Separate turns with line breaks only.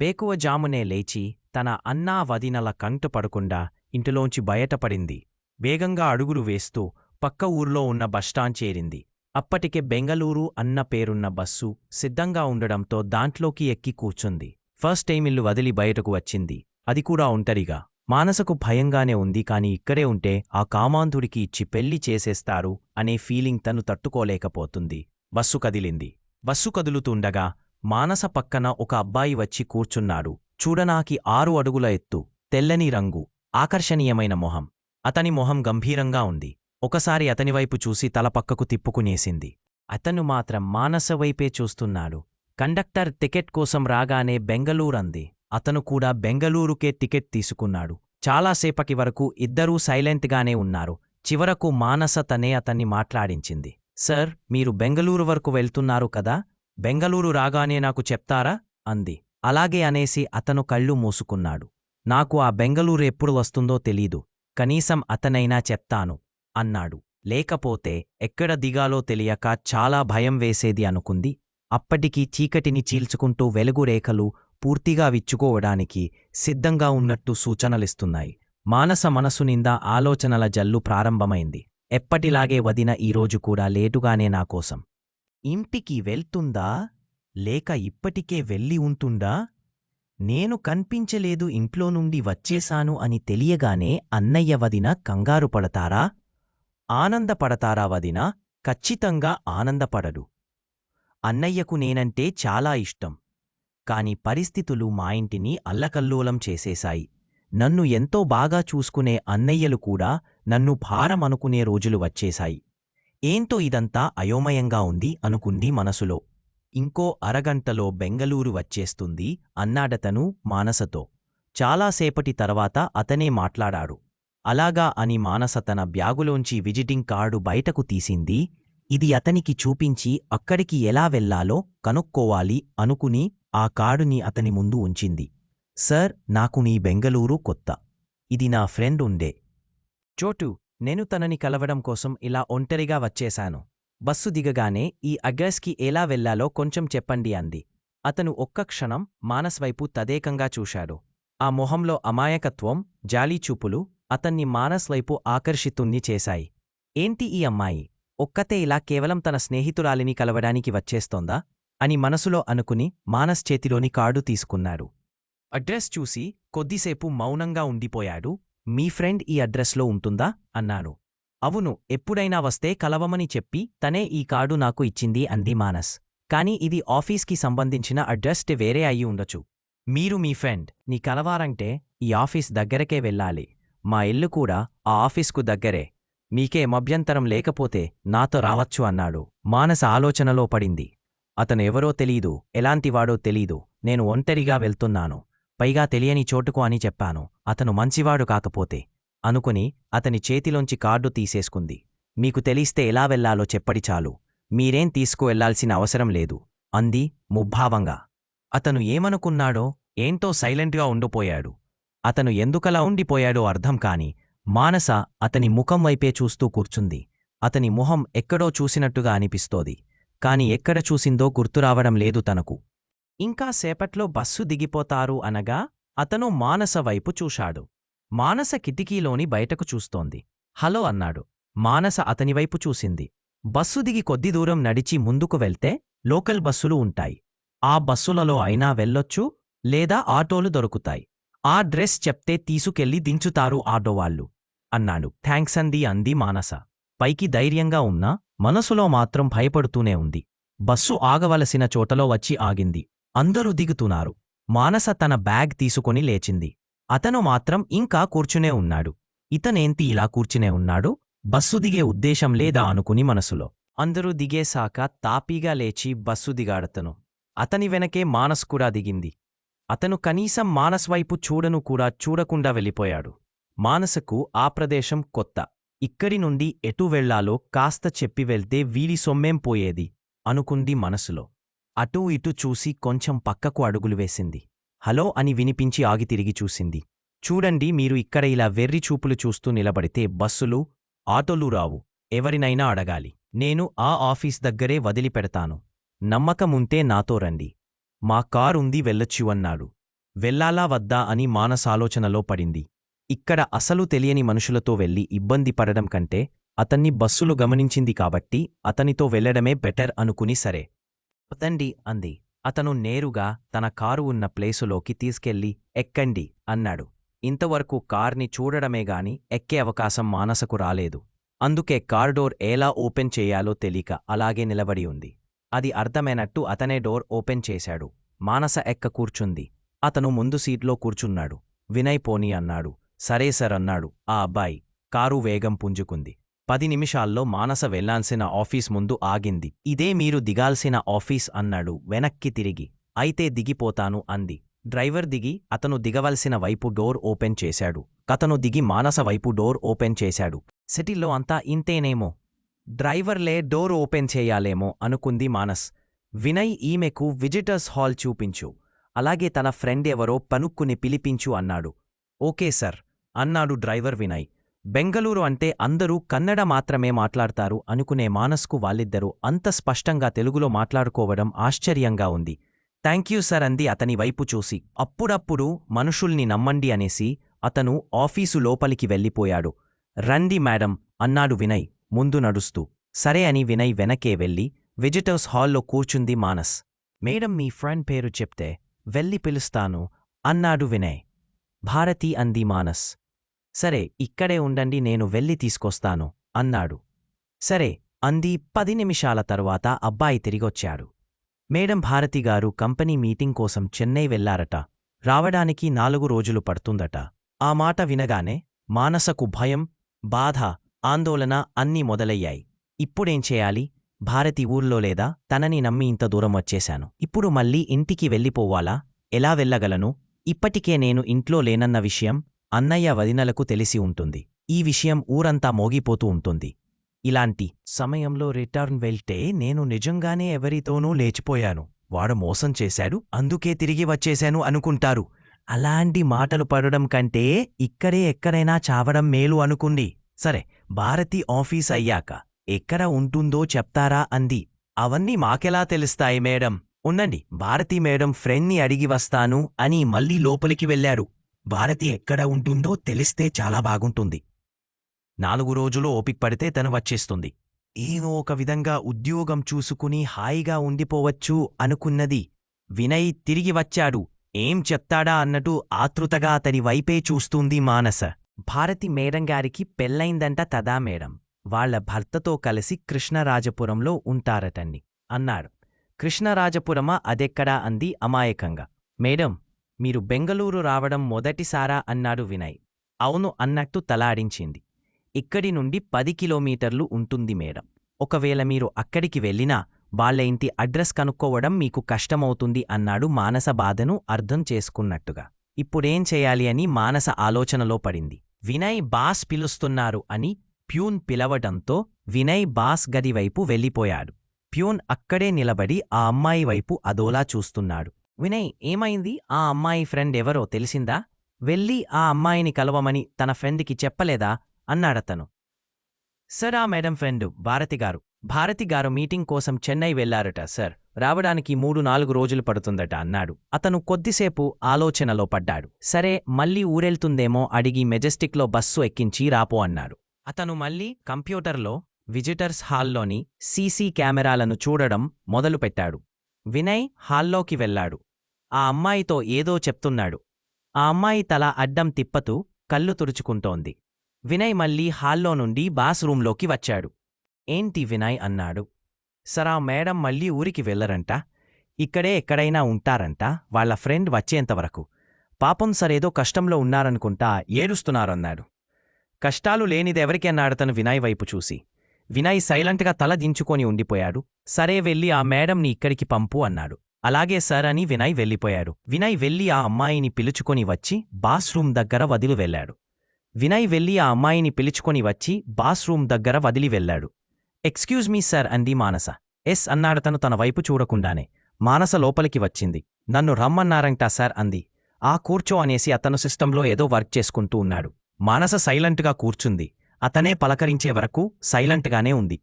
పేకువజామునే లేచి తన అన్నా వదినల కంటు పడకుండా ఇంటిలోంచి బయటపడింది. వేగంగా అడుగులు వేస్తూ పక్క ఊర్లో ఉన్న బస్టాండ్ చేరింది. అప్పటికే బెంగళూరు అన్న పేరున్న బస్సు సిద్ధంగా ఉండడంతో దాంట్లోకి ఎక్కి కూర్చుంది. ఫస్ట్ టైం ఇల్లు వదిలి బయటకు వచ్చింది. అది కూడా ఒంటరిగా. మానసకు భయంగానే ఉంది కాని ఇక్కడే ఉంటే ఆ కామాంధుడికి ఇచ్చి పెళ్ళి చేసేస్తారు అనే ఫీలింగ్ తను తట్టుకోలేకపోతుంది. బస్సు కదిలింది. బస్సు కదులుతుండగా మానస పక్కన ఒక అబ్బాయి వచ్చి కూర్చున్నాడు. చూడనాకి ఆరు అడుగుల ఎత్తు తెల్లని రంగు ఆకర్షణీయమైన మొహం. అతని మొహం గంభీరంగా ఉంది. ఒకసారి అతనివైపు చూసి తల పక్కకు తిప్పుకునేసింది. అతను మాత్రం మానస వైపే చూస్తున్నాడు. కండక్టర్ టికెట్ కోసం రాగానే బెంగళూరంది. అతను కూడా బెంగళూరుకే టికెట్ తీసుకున్నాడు. చాలాసేపటి వరకు ఇద్దరూ సైలెంట్గానే ఉన్నారు. చివరకు మానస తనే అతన్ని మాట్లాడించింది. సర్ మీరు బెంగళూరు వరకు వెళ్తున్నారు కదా? బెంగళూరు రాగానే నాకు చెప్తారా? అంది. అలాగే అనేసి అతను కళ్ళు మూసుకున్నాడు. నాకు ఆ బెంగళూరు ఎప్పుడు వస్తుందో తెలీదు. కనీసం అతనైనా చెప్తాను అన్నాడు. లేకపోతే ఎక్కడ దిగాలో తెలియక చాలా భయం వేసేది అనుకుంది. అప్పటికీ చీకటిని చీల్చుకుంటూ వెలుగురేఖలు పూర్తిగా విచ్చుకోవడానికి సిద్ధంగా ఉన్నట్టు సూచనలిస్తున్నాయి. మానస మనసు నిందా ఆలోచనల జల్లు ప్రారంభమైంది. ఎప్పటిలాగే వదిన ఈరోజు కూడా లేటుగానే నాకోసం ఇంటికి వెళ్తుందా? లేక ఇప్పటికే వెళ్ళి ఉంటుందా? నేను కన్పించలేదు ఇంట్లో నుండి వచ్చేశాను అని తెలియగానే అన్నయ్య వదిన కంగారు పడతారా? ఆనందపడతారా వదిన? ఖచ్చితంగా ఆనందపడడు. అన్నయ్యకు నేనంటే చాలా ఇష్టం. కాని పరిస్థితులు మా ఇంటిని అల్లకల్లోలం చేసేశాయి. నన్ను ఎంతో బాగా చూసుకునే అన్నయ్యలు కూడా నన్ను భారం అనుకునే రోజులు వచ్చేశాయి. ఏంటో ఇదంతా అయోమయంగా ఉంది అనుకుంది మనసులో. ఇంకో అరగంటలో బెంగళూరు వచ్చేస్తుంది అన్నాడతను మానసతో. చాలాసేపటి తర్వాత అతనే మాట్లాడాడు. అలాగా అని మానస తన బ్యాగులోంచి విజిటింగ్ కార్డు బయటకు తీసింది. ఇది అతనికి చూపించి అక్కడికి ఎలా వెళ్ళాలో కనుక్కోవాలి అనుకుని ఆ కార్డుని అతని ముందు ఉంచింది. సర్ నాకు నీ బెంగళూరు కొత్త. ఇది నా ఫ్రెండ్ ఉండే. చోటు. నేను తనని కలవడం కోసం ఇలా ఒంటరిగా వచ్చేశాను. బస్సు దిగగానే ఈ అడ్రస్కి ఎలా వెళ్ళాలో కొంచెం చెప్పండి అంది. అతను ఒక్క క్షణం మానస్ వైపు తదేకంగా చూశాడు. ఆ మొహంలో అమాయకత్వం జాలీచూపులు అతన్ని మానస్ వైపు ఆకర్షితుణ్ణి చేశాయి. ఏంటి ఈ అమ్మాయి? ఒక్కతే ఇలా కేవలం తన స్నేహితురాలిని కలవడానికి వచ్చేస్తోందా? అని మనసులో అనుకుని మానస్ చేతిలోని కార్డు తీసుకున్నాడు. అడ్రస్ చూసి కొద్దిసేపు మౌనంగా ఉండిపోయాడు. మీ ఫ్రెండ్ ఈ అడ్రస్లో ఉంటుందా? అన్నాను. అవును ఎప్పుడైనా వస్తే కలవమని చెప్పి తనే ఈ కార్డు నాకు ఇచ్చింది అంది మానస్. కాని ఇది ఆఫీస్కి సంబంధించిన అడ్రస్ వేరే అయి ఉండొచ్చు. మీరు మీ ఫ్రెండ్ నీ కలవారంటే ఈ ఆఫీస్ దగ్గరకే వెళ్ళాలి. మా ఇల్లు కూడా ఆ ఆఫీస్కు దగ్గరే. మీకే మభ్యంతరం లేకపోతే నాతో రావచ్చు అన్నాడు. మానస ఆలోచనలో పడింది. అతనెవరో తెలీదు ఎలాంటివాడో తెలీదు. నేను ఒంటరిగా వెళ్తున్నాను. పైగా తెలియని చోటుకు అని చెప్పాను. అతను మంచివాడు కాకపోతే. అనుకుని అతని చేతిలోంచి కార్డు తీసేసుకుంది. మీకు తెలిస్తే ఎలా వెళ్ళాలో చెప్పడి చాలు. మీరేం తీసుకువెళ్ళాల్సిన అవసరం లేదు. అంది ముభావంగా అతను ఏమనుకున్నాడో ఏంటో సైలెంట్గా ఉండిపోయాడు. అతను ఎందుకలా ఉండిపోయాడో అర్థం కాని మానస అతని ముఖం వైపే చూస్తూ కూర్చుంది. అతని మొహం ఎక్కడో చూసినట్టుగా అనిపిస్తోంది. కాని ఎక్కడ చూసిందో గుర్తురావడం లేదు తనకు. ఇంకా సేపట్లో బస్సు దిగిపోతారు అనగా అతను మానస వైపు చూశాడు. మానస కిటికీలోని బయటకు చూస్తోంది. హలో అన్నాడు. మానస అతనివైపు చూసింది. బస్సు దిగి కొద్ది దూరం నడిచి ముందుకు వెళ్తే లోకల్ బస్సులు ఉంటాయి. ఆ బస్సులలో అయినా వెళ్ళొచ్చు లేదా ఆటోలు దొరుకుతాయి. ఆ డ్రెస్ చెప్తే తీసుకెళ్ళి దించుతారు ఆటోవాళ్ళు అన్నాడు. థ్యాంక్స్ అంది అంది మానస. పైకి ధైర్యంగా ఉన్నా మనసులో మాత్రం భయపడుతూనే ఉంది. బస్సు ఆగవలసిన చోటలో వచ్చి ఆగింది. అందరూ దిగుతున్నారు. మానస తన బ్యాగ్ తీసుకొని లేచింది. అతను మాత్రం ఇంకా కూర్చునే ఉన్నాడు. ఇతనేంతి ఇలా కూర్చునే ఉన్నాడు? బస్సు దిగే ఉద్దేశం లేదా అనుకుని మనసులో. అందరూ దిగేశాక తాపీగా లేచి బస్సు దిగాడతను. అతని వెనకే మానస్ కూడా దిగింది. అతను కనీసం మానస్ వైపు చూడను కూడా చూడకుండా వెళ్ళిపోయాడు. మానసకు ఆ ప్రదేశం కొత్త. ఇక్కడి నుండి ఎటు వెళ్ళాలో కాస్త చెప్పి వెళ్తే వీడి సొమ్మేం పోయేది? అనుకుంది మనసులో. అటూ ఇటూ చూసి కొంచెం పక్కకు అడుగులు వేసింది. హలో అని వినిపించి ఆగి తిరిగి చూసింది. చూడండి మీరు ఇక్కడ ఇలా వెర్రి చూపులు చూస్తూ నిలబడితే బస్సులు ఆటోలు రావు. ఎవరినైనా అడగాలి. నేను ఆ ఆఫీస్ దగ్గరే వదిలిపెడతాను. నమ్మకముంటే నాతో రండి. మా కారుంది వెళ్ళొచ్చు అన్నాడు. వెళ్ళాలా వద్దా అని మానసాలోచనలో పడింది. ఇక్కడ అసలు తెలియని మనుషులతో వెళ్ళి ఇబ్బంది పడడం కంటే అతన్ని బస్సులు గమనించింది కాబట్టి అతనితో వెళ్ళడమే బెటర్ అనుకుని సరే. పదండి అంది. అతను నేరుగా తన కారు ఉన్న ప్లేసులోకి తీసుకెళ్ళి ఎక్కండి అన్నాడు. ఇంతవరకు కార్ని చూడడమేగాని ఎక్కే అవకాశం మానసకు రాలేదు. అందుకే కార్ డోర్ ఎలా ఓపెన్ చేయాలో తెలియక అలాగే నిలబడి ఉంది. అది అర్థమైనట్టు అతనే డోర్ ఓపెన్ చేశాడు. మానస ఎక్క కూర్చుంది. అతను ముందు సీట్లో కూర్చున్నాడు. వినయ్ పోనీ అన్నాడు. సరే సర్ అన్నాడు. ఆ అబ్బాయి కారు వేగం పుంజుకుంది. పది నిమిషాల్లో మానస వెళ్ళాల్సిన ఆఫీస్ ముందు ఆగింది. ఇదే మీరు దిగాల్సిన ఆఫీస్ అన్నాడు. వెనక్కి తిరిగి. అయితే దిగిపోతాను అంది. డ్రైవర్ దిగి అతను దిగవలసిన వైపు డోర్ ఓపెన్ చేశాడు. కతను దిగి మానస వైపు డోర్ ఓపెన్ చేశాడు. సిటీల్లో అంతా ఇంతేనేమో? డ్రైవర్లే డోర్ ఓపెన్ చేయాలేమో? అనుకుంది మానస్. వినయ్ ఈమెకు విజిటర్స్ హాల్ చూపించు. అలాగే తన ఫ్రెండ్ ఎవరో పనుక్కుని పిలిపించు అన్నాడు. ఓకే సర్ అన్నాడు డ్రైవర్ వినయ్. బెంగళూరు అంటే అందరూ కన్నడ మాత్రమే మాట్లాడతారు అనుకునే మానస్కు వాళ్ళిద్దరూ అంత స్పష్టంగా తెలుగులో మాట్లాడుకోవడం ఆశ్చర్యంగా ఉంది. థ్యాంక్యూ సర్ అంది అతని వైపు చూసి. అప్పుడప్పుడు మనుషుల్ని నమ్మండి అనేసి అతను ఆఫీసు లోపలికి వెళ్ళిపోయాడు. రండి మేడం అన్నాడు వినయ్ ముందు నడుస్తూ. సరే అని వినయ్ వెనకే వెళ్ళి విజిటర్స్ హాల్లో కూర్చుంది మానస్. మేడం మీ ఫ్రెండ్ పేరు చెప్తే వెళ్ళి పిలుస్తాను అన్నాడు వినయ్. భారతి అంది మానస్. సరే ఇక్కడే ఉండండి నేను వెళ్ళి తీసుకొస్తాను అన్నాడు. సరే అంది. పది నిమిషాల తరువాత అబ్బాయి తిరిగొచ్చాడు. మేడం భారతిగారు కంపెనీ మీటింగ్ కోసం చెన్నై వెళ్ళారట. రావడానికి నాలుగు రోజులు పడుతుందట. ఆ మాట వినగానే మానసకు భయం బాధ ఆందోళన అన్నీ మొదలయ్యాయి. ఇప్పుడేం చేయాలి? భారతి ఊర్లో లేదా? తనని నమ్మి ఇంత దూరం వచ్చేశాను. ఇప్పుడు మళ్ళీ ఇంటికి వెళ్ళిపోవాలా? ఎలా వెళ్ళగలను? ఇప్పటికే నేను ఇంట్లో లేనన్న విషయం? అన్నయ్య వదినలకు తెలిసి ఉంటుంది. ఈ విషయం ఊరంతా మోగిపోతూ ఉంటుంది. ఇలాంటి సమయంలో రిటర్న్ వెళ్తే నేను నిజంగానే ఎవరితోనూ లేచిపోయాను. వాడు మోసం చేశాడు అందుకే తిరిగి వచ్చేశాను అనుకుంటారు. అలాంటి మాటలు పడడం కంటే ఇక్కడే ఎక్కడైనా చావడం మేలు అనుకుంది. సరే భారతి ఆఫీస్ అయ్యాక ఎక్కడ ఉంటుందో చెప్తారా అంది. అవన్నీ మాకెలా తెలుస్తాయి మేడం? ఉండండి భారతి మేడం ఫ్రెండ్ని అడిగి వస్తాను అని మళ్ళీ లోపలికి వెళ్ళారు భారతి ఎక్కడ ఉంటుందో తెలిస్తే చాలా బాగుంటుంది. నాలుగు రోజులు ఓపిక పడితే తను వచ్చేస్తుంది. ఏదో ఒక విధంగా ఉద్యోగం చూసుకుని హాయిగా ఉండిపోవచ్చు అనుకున్నది. వినయ్ తిరిగి వచ్చాడు. ఏం చెప్తాడా అన్నట్టు ఆతృతగా అతని వైపే చూస్తుంది మానస. భారతి మేడం గారికి పెళ్ళైందంట తదా మేడం. వాళ్ళ భర్తతో కలిసి కృష్ణరాజపురంలో ఉంటారటండి అన్నాడు. కృష్ణరాజపురమా అదెక్కడా అంది అమాయకంగా. మేడం మీరు బెంగళూరు రావడం మొదటిసారా అన్నాడు వినయ్. అవును అన్నట్టు తలాడించింది ఇక్కడి నుండి పది కిలోమీటర్లు ఉంటుంది మేడం. ఒకవేళ మీరు అక్కడికి వెళ్ళినా వాళ్ళ ఇంటి అడ్రస్ కనుక్కోవడం మీకు కష్టమవుతుంది అన్నాడు మానస బాధను అర్థం చేసుకున్నట్టుగా. ఇప్పుడేం చేయాలి అని మానస ఆలోచనలో పడింది. వినయ్ బాస్ పిలుస్తున్నారు అని ప్యూన్ పిలవడంతో వినయ్ బాస్ గదివైపు వెళ్ళిపోయాడు. ప్యూన్ అక్కడే నిలబడి ఆ అమ్మాయి వైపు అదోలా చూస్తున్నాడు. వినయ్ ఏమైంది? ఆ అమ్మాయి ఫ్రెండ్ ఎవరో తెలిసిందా? వెళ్ళి ఆ అమ్మాయిని కలవమని తన ఫ్రెండ్కి చెప్పలేదా? అన్నాడతను. సర్ ఆ మేడం ఫ్రెండ్ భారతిగారు భారతిగారు మీటింగ్ కోసం చెన్నై వెళ్ళారట సర్. రావడానికి మూడు నాలుగు రోజులు పడుతుందట అన్నాడు. అతను కొద్దిసేపు ఆలోచనలో పడ్డాడు. సరే మళ్ళీ ఊరెళ్తుందేమో అడిగి మెజెస్టిక్లో బస్సు ఎక్కించి రాపో అన్నాడు. అతను మళ్ళీ కంప్యూటర్లో విజిటర్స్ హాల్లోని సీసీ కెమెరాలను చూడడం మొదలుపెట్టాడు. వినయ్ హాల్లోకి వెళ్ళాడు ఆ అమ్మాయితో ఏదో చెప్తున్నాడు. ఆ అమ్మాయి తల అడ్డం తిప్పతూ కళ్ళు తుడుచుకుంటోంది. వినయ్ మళ్ళీ హాల్లో నుండి బాస్ రూంలోకి వచ్చాడు. ఏంటి వినయ్? అన్నాడు. సరా మేడం మళ్ళీ ఊరికి వెళ్ళరంట ఇక్కడే ఎక్కడైనా ఉంటారంట. వాళ్ళ ఫ్రెండ్ వచ్చేంతవరకు పాపం సరేదో కష్టంలో ఉన్నారనుకుంటా ఏడుస్తున్నారన్నాడు. కష్టాలు లేనిదెవరికి అన్నాడతను వినయ్ వైపు చూసి. వినయ్ సైలెంట్గా తల దించుకొని ఉండిపోయాడు. సరే వెళ్ళి ఆ మేడంని ఇక్కడికి పంపు అన్నాడు. అలాగే సార్ అని వినయ్ వెళ్ళిపోయాడు. వినయ్ వెళ్ళి ఆ అమ్మాయిని పిలుచుకొని వచ్చి బాస్రూమ్ దగ్గర వదిలి వెళ్ళాడు. వినయ్ వెళ్ళి ఆ అమ్మాయిని పిలుచుకొని వచ్చి బాస్రూమ్ దగ్గర వదిలి వెళ్ళాడు. ఎక్స్క్యూజ్ మీ సార్ అంది మానస. ఎస్ అన్నాడతను తన వైపు చూడకుండానే. మానస లోపలికి వచ్చింది. నన్ను రమ్మన్నారంటా సార్ అంది. ఆ కూర్చో అనేసి అతను సిస్టంలో ఏదో వర్క్ చేసుకుంటూ ఉన్నాడు. మానస సైలెంట్గా కూర్చుంది. అతనే పలకరించే వరకు సైలెంట్గానే ఉంది.